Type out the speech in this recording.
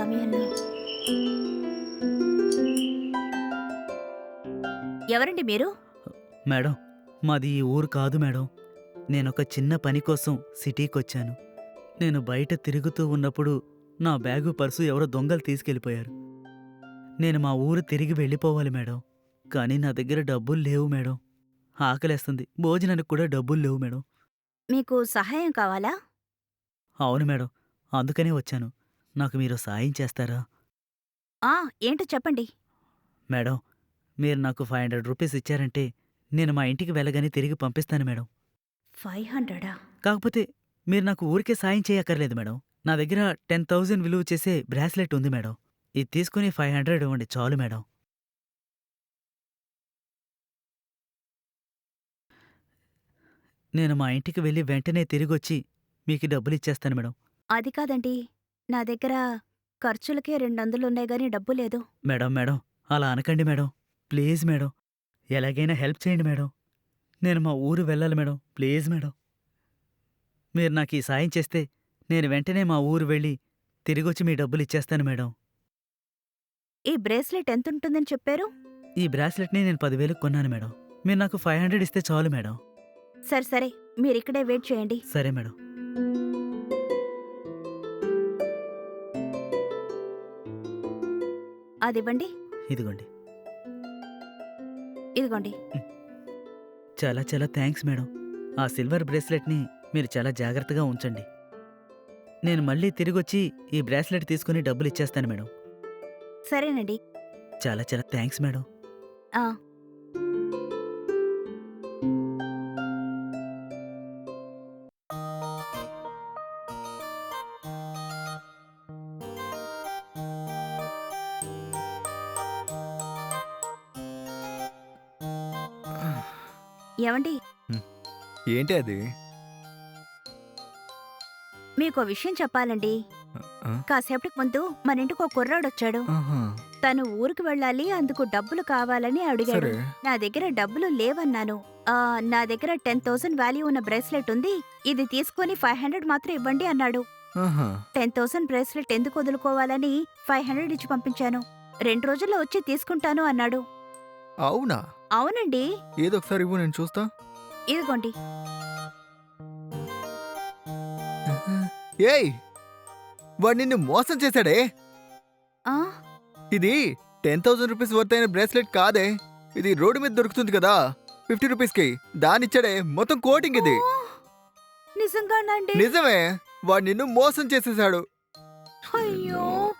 సమయంలో ఎవరండి మీరు? మేడం మాది ఈ ఊరు కాదు మేడం. నేనొక చిన్న పని కోసం సిటీకి వచ్చాను నేను బయట తిరుగుతూ ఉన్నప్పుడు నా బ్యాగు పర్సు ఎవరో దొంగలు తీసుకెళ్ళిపోయారు. నేను మా ఊరు తిరిగి వెళ్ళిపోవాలి మేడం. కానీ నా దగ్గర డబ్బులు లేవు మేడం. ఆకలేస్తుంది. భోజనానికి కూడా డబ్బులు లేవు మేడం. మీకు సహాయం కావాలా? అవును మేడం. అందుకనే వచ్చాను. నాకు మీరు సాయం చేస్తారా? ఆ ఏంటో చెప్పండి. మేడం మీరు నాకు ఫైవ్ హండ్రెడ్ రూపీస్ ఇచ్చారంటే నేను మా ఇంటికి వెళ్ళగానే తిరిగి పంపిస్తాను మేడం. ఫైవ్ హండ్రెడా? కాకపోతే మీరు నాకు ఊరికే సాయం చేయక్కర్లేదు మేడం. నా దగ్గర టెన్ థౌజండ్ విలువ చేసే బ్రాస్లెట్ ఉంది మేడం. ఇది తీసుకుని ఫైవ్ హండ్రెడ్ ఇవ్వండి చాలు మేడం. నేను మా ఇంటికి వెళ్ళి వెంటనే తిరిగొచ్చి మీకు డబ్బులు ఇచ్చేస్తాను మేడం. అది కాదండి. నా దగ్గర ఖర్చులకే రెండొందలున్నాయి గాని డబ్బు లేదు. మేడం మేడం అలా అనకండి మేడం. Please madam. ఎలాగైనా హెల్ప్ చేయండి మేడం. నేను మా ఊరు వెళ్ళాలి మేడం. Please madam. మీరు నాకు ఈ సాయం చేస్తే నేను వెంటనే మా ఊరు వెళ్ళి తిరిగొచ్చి మీ డబ్బులు ఇచ్చేస్తాను మేడం. ఈ బ్రేస్లెట్ ఎంతుంటుందని చెప్పారు? ఈ బ్రాస్లెట్ని నేను పదివేలకు కొన్నాను మేడం. మీరు నాకు ఫైవ్ హండ్రెడ్ ఇస్తే చాలు మేడం. సరే సరే. మీరిక్కడే వెయిట్ చేయండి. సరే మేడం. అదివ్వండి. ఇదిగోండి. ఇదిగోండి. చాలా చాలా థ్యాంక్స్ మేడం. ఆ సిల్వర్ బ్రేస్లెట్ని మీరు చాలా జాగ్రత్తగా ఉంచండి. నేను మళ్ళీ తిరిగొచ్చి ఈ బ్రాస్లెట్ తీసుకుని డబ్బులు ఇచ్చేస్తాను మేడం. సరేనండి. చాలా చాలా థ్యాంక్స్ మేడం. ఆ. ఏమండి? ఏంటి అది? మీకు విషయం చెప్పాలండి? కాసేపటికి ముందు మన ఇంటికి ఒక కుర్రాడొచ్చాడు. ఆహా, తను ఊరికి వెళ్ళాలి అందుకు డబ్బులు కావాలని అడిగాడు. నా దగ్గర డబ్బులు లేవన్నాను. నా దగ్గర టెన్ థౌసండ్ వాల్యూ ఉన్న బ్రేస్లెట్ ఉంది. ఇది తీసుకొని ఫైవ్ హండ్రెడ్ మాత్రం ఇవ్వండి అన్నాడు. టెన్ థౌసండ్ బ్రేస్లెట్ ఎందుకు వదులుకోవాలని ఫైవ్ హండ్రెడ్ ఇచ్చి పంపించాను. రెండు రోజుల్లో వచ్చి తీసుకుంటాను అన్నాడు. అవునా? అవునండి. ఏదో ఒకసారి ఇవ్వు నేను చూస్తా. ఇదిగోండి. ఏయ్! వాడు నిన్ను మోసం చేశాడే. ఆ? ఇది టెన్ థౌసండ్ రూపీస్ వర్త్ అయిన బ్రేస్లెట్ కాదే. ఇది రోడ్డు మీద దొరుకుతుంది కదా. ఫిఫ్టీ రూపీస్కి దానిచ్చాడే మొత్తం కోటింగ్ ఇది. ఓ, నిజంగానండి? నిజమే. వాడు నిన్ను మోసం చేసేశాడు. అయ్యో.